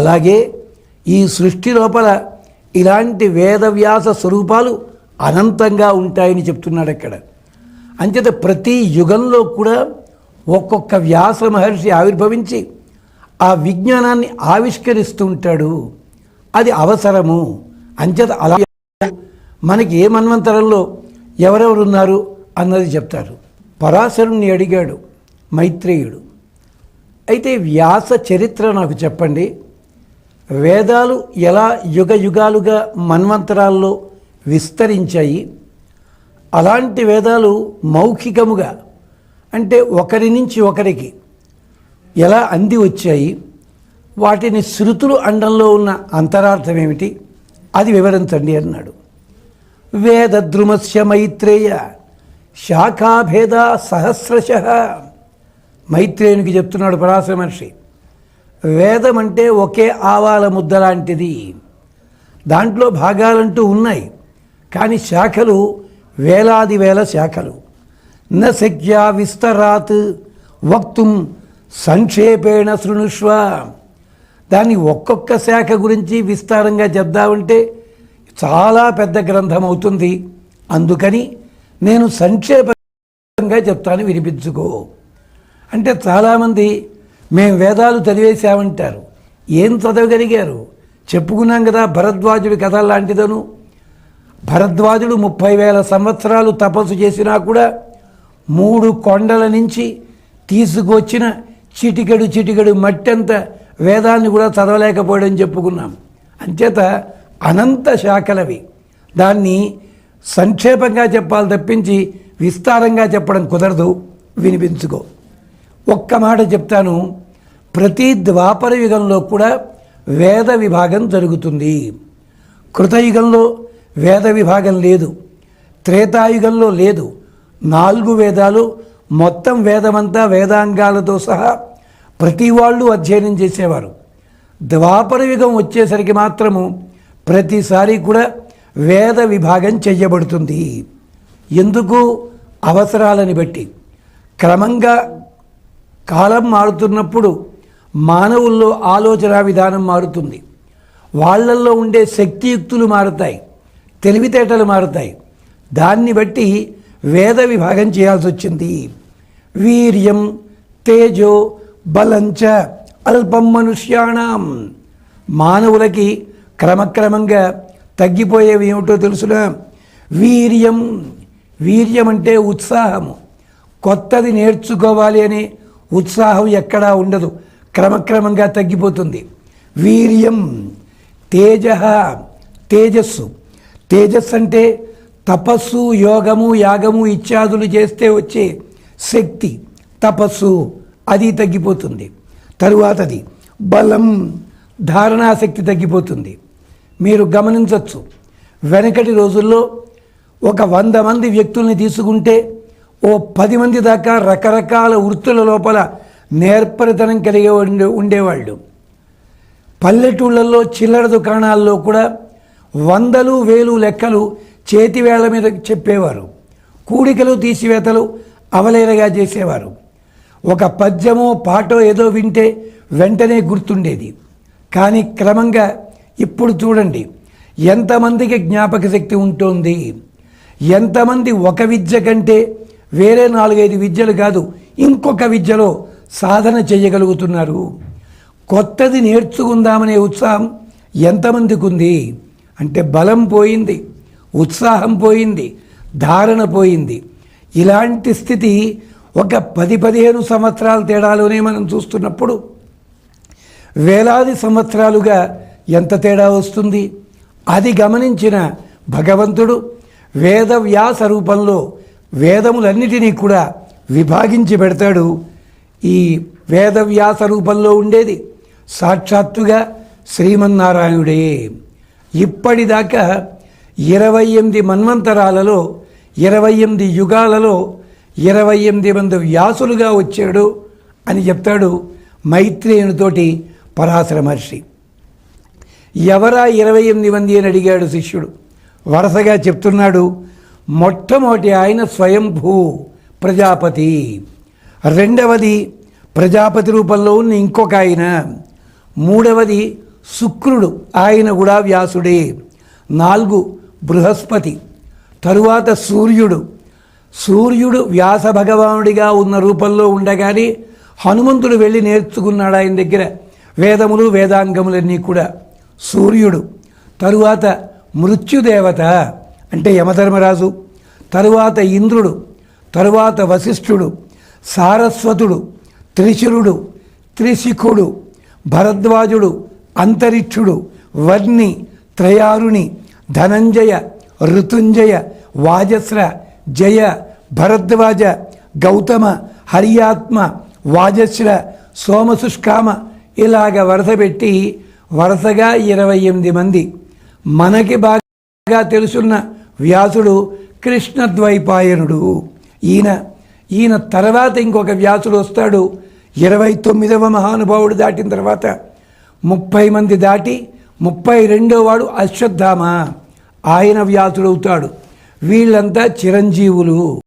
అలాగే ఈ సృష్టి లోపల ఇలాంటి వేదవ్యాస స్వరూపాలు అనంతంగా ఉంటాయని చెప్తున్నాడు అక్కడ అంచేత ప్రతి యుగంలో కూడా ఒక్కొక్క వ్యాస మహర్షి ఆవిర్భవించి ఆ విజ్ఞానాన్ని ఆవిష్కరిస్తూ ఉంటాడు. అది అవసరము. అంచేత అలా మనకి ఏ మన్వంతరంలో ఎవరెవరు ఉన్నారు అన్నది చెప్తారు. పరాశరుణ్ణి అడిగాడు మైత్రేయుడు. అయితే వ్యాస చరిత్ర నాకు చెప్పండి. వేదాలు ఎలా యుగ యుగాలుగా మన్వంతరాల్లో విస్తరించాయి అలాంటి వేదాలు మౌఖికముగా అంటే ఒకరి నుంచి ఒకరికి ఎలా అంది వచ్చాయి వాటిని శృతులు అండంలో ఉన్న అంతరార్థం ఏమిటి అది వివరించండి అన్నాడు. వేదద్రుమస్య మైత్రేయ శాఖాభేద సహస్రశ. మైత్రేయునికి చెప్తున్నాడు పరాశర మహర్షి వేదం అంటే ఒకే ఆవాల ముద్ద లాంటిది. దాంట్లో భాగాలంటూ ఉన్నాయి. కానీ శాఖలు వేలాది వేల శాఖలు. న శక్యా విస్తరాత్ వక్తుం సంక్షేపేణ శృణుష్వ. దాన్ని ఒక్కొక్క శాఖ గురించి విస్తారంగా చెప్దామంటే చాలా పెద్ద గ్రంథం అవుతుంది అందుకని నేను సంక్షేపంగా చెప్తాను వినిపించుకో. అంటే చాలామంది మేము వేదాలు చదివేశామంటారు. ఏం చదవగలిగారు? చెప్పుకున్నాం కదా భరద్వాజుడి కథ లాంటిదను. భరద్వాజుడు ముప్పై వేల సంవత్సరాలు తపస్సు చేసినా కూడా మూడు కొండల నుంచి తీసుకొచ్చిన చిటికెడు చిటికెడు మట్టంత వేదాన్ని కూడా చదవలేకపోయాడని చెప్పుకున్నాం. అంచేత అనంత శాఖలవి. దాన్ని సంక్షేపంగా చెప్పాలి తప్పించి విస్తారంగా చెప్పడం కుదరదు. వినిపించుకో. ఒక్క మాట చెప్తాను. ప్రతి ద్వాపర యుగంలో కూడా వేద విభాగం జరుగుతుంది. కృతయుగంలో వేద విభాగం లేదు. త్రేతాయుగంలో లేదు. నాలుగు వేదాలు మొత్తం వేదమంతా వేదాంగాలతో సహా ప్రతి వాళ్ళు అధ్యయనం చేసేవారు. ద్వాపర యుగం వచ్చేసరికి మాత్రము ప్రతిసారి కూడా వేద విభాగం చేయబడుతుంది. ఎందుకు? అవసరాలని బట్టి. క్రమంగా కాలం మారుతున్నప్పుడు మానవుల్లో ఆలోచన విధానం మారుతుంది. వాళ్ళల్లో ఉండే శక్తియుక్తులు మారుతాయి. తెలివితేటలు మారుతాయి. దాన్ని బట్టి వేద విభాగం చేయాల్సి వచ్చింది వీర్యం తేజో బలంచ అల్పం మనుష్యాణం. మానవులకి క్రమక్రమంగా తగ్గిపోయేవి ఏమిటో తెలుసునా? వీర్యం. వీర్యం అంటే ఉత్సాహము. కొత్తది నేర్చుకోవాలి అనే ఉత్సాహం ఎక్కడా ఉండదు. క్రమక్రమంగా తగ్గిపోతుంది. వీర్యం తేజ తేజస్సు. తేజస్సు అంటే తపస్సు యోగము యాగము ఇత్యాదులు చేస్తే వచ్చే శక్తి తపస్సు అది తగ్గిపోతుంది. తరువాతది బలం ధారణాశక్తి తగ్గిపోతుంది. మీరు గమనించవచ్చు వెనకటి రోజుల్లో ఒక వంద మంది వ్యక్తుల్ని తీసుకుంటే ఓ పది మంది దాకా రకరకాల వృత్తుల లోపల నేర్పరితనం కలిగి ఉండే ఉండేవాళ్ళు. పల్లెటూళ్ళల్లో చిల్లర దుకాణాల్లో కూడా వందలు వేలు లెక్కలు చేతివేళ్ళ మీద చెప్పేవారు. కూడికలు తీసివేతలు అవలేలగా చేసేవారు. ఒక పద్యమో పాటో ఏదో వింటే వెంటనే గుర్తుండేది. కానీ క్రమంగా ఇప్పుడు చూడండి ఎంతమందికి జ్ఞాపక శక్తి ఉంటుంది? ఎంతమంది ఒక విద్య కంటే వేరే నాలుగైదు విద్యలు కాదు ఇంకొక విద్యలో సాధన చేయగలుగుతున్నారు. కొత్తది నేర్చుకుందామనే ఉత్సాహం ఎంతమందికి ఉంది అంటే బలం పోయింది ఉత్సాహం పోయింది ధారణ పోయింది. ఇలాంటి స్థితి ఒక పది పదిహేను సంవత్సరాల తేడాలోనే మనం చూస్తున్నప్పుడు వేలాది సంవత్సరాలుగా ఎంత తేడా వస్తుంది? అది గమనించిన భగవంతుడు వేదవ్యాస రూపంలో వేదములన్నిటినీ కూడా విభాగించి పెడతాడు. ఈ వేదవ్యాస రూపంలో ఉండేది. సాక్షాత్తుగా శ్రీమన్నారాయణుడే. ఇప్పటిదాకా ఇరవై ఎనిమిది మన్వంతరాలలో ఇరవై ఎనిమిది యుగాలలో ఇరవై ఎనిమిది మంది వ్యాసులుగా వచ్చాడు అని చెప్తాడు మైత్రేయునితోటి పరాశర మహర్షి. ఎవరా ఇరవై ఎనిమిది మంది అని అడిగాడు శిష్యుడు. వరుసగా చెప్తున్నాడు మొట్టమొదటి ఆయన స్వయంభూ ప్రజాపతి. రెండవది ప్రజాపతి రూపంలో ఉన్న ఇంకొక ఆయన. మూడవది శుక్రుడు ఆయన కూడా వ్యాసుడే. నాలుగు బృహస్పతి తరువాత సూర్యుడు. సూర్యుడు వ్యాస భగవానుడిగా ఉన్న రూపంలో ఉండగానే హనుమంతుడు వెళ్ళి నేర్చుకున్నాడు ఆయన దగ్గర. వేదములు వేదాంగములన్నీ కూడా. సూర్యుడు తరువాత మృత్యుదేవత అంటే యమధర్మరాజు తరువాత ఇంద్రుడు తరువాత వశిష్ఠుడు సారస్వతుడు త్రిశురుడు త్రిశిఖుడు భరద్వాజుడు అంతరిక్షుడు వర్ణి త్రయారుణి ధనంజయ ఋతుంజయ వాజస్ర జయ భరద్వాజ గౌతమ హరియాత్మ వాజశ్ర సోమశుష్కామ ఇలాగ వరస పెట్టి వరుసగా ఇరవై ఎనిమిది మంది. మనకి బాగా తెలుసున్న వ్యాసుడు కృష్ణద్వైపాయనుడు. ఈయన ఈయన తర్వాత ఇంకొక వ్యాసుడు వస్తాడు. ఇరవై తొమ్మిదవ మహానుభావుడు దాటిన తర్వాత ముప్పై మంది దాటి ముప్పై రెండో వాడు అశ్వత్థామ. ఆయన వ్యాసుడవుతాడు. వీళ్ళంతా చిరంజీవులు.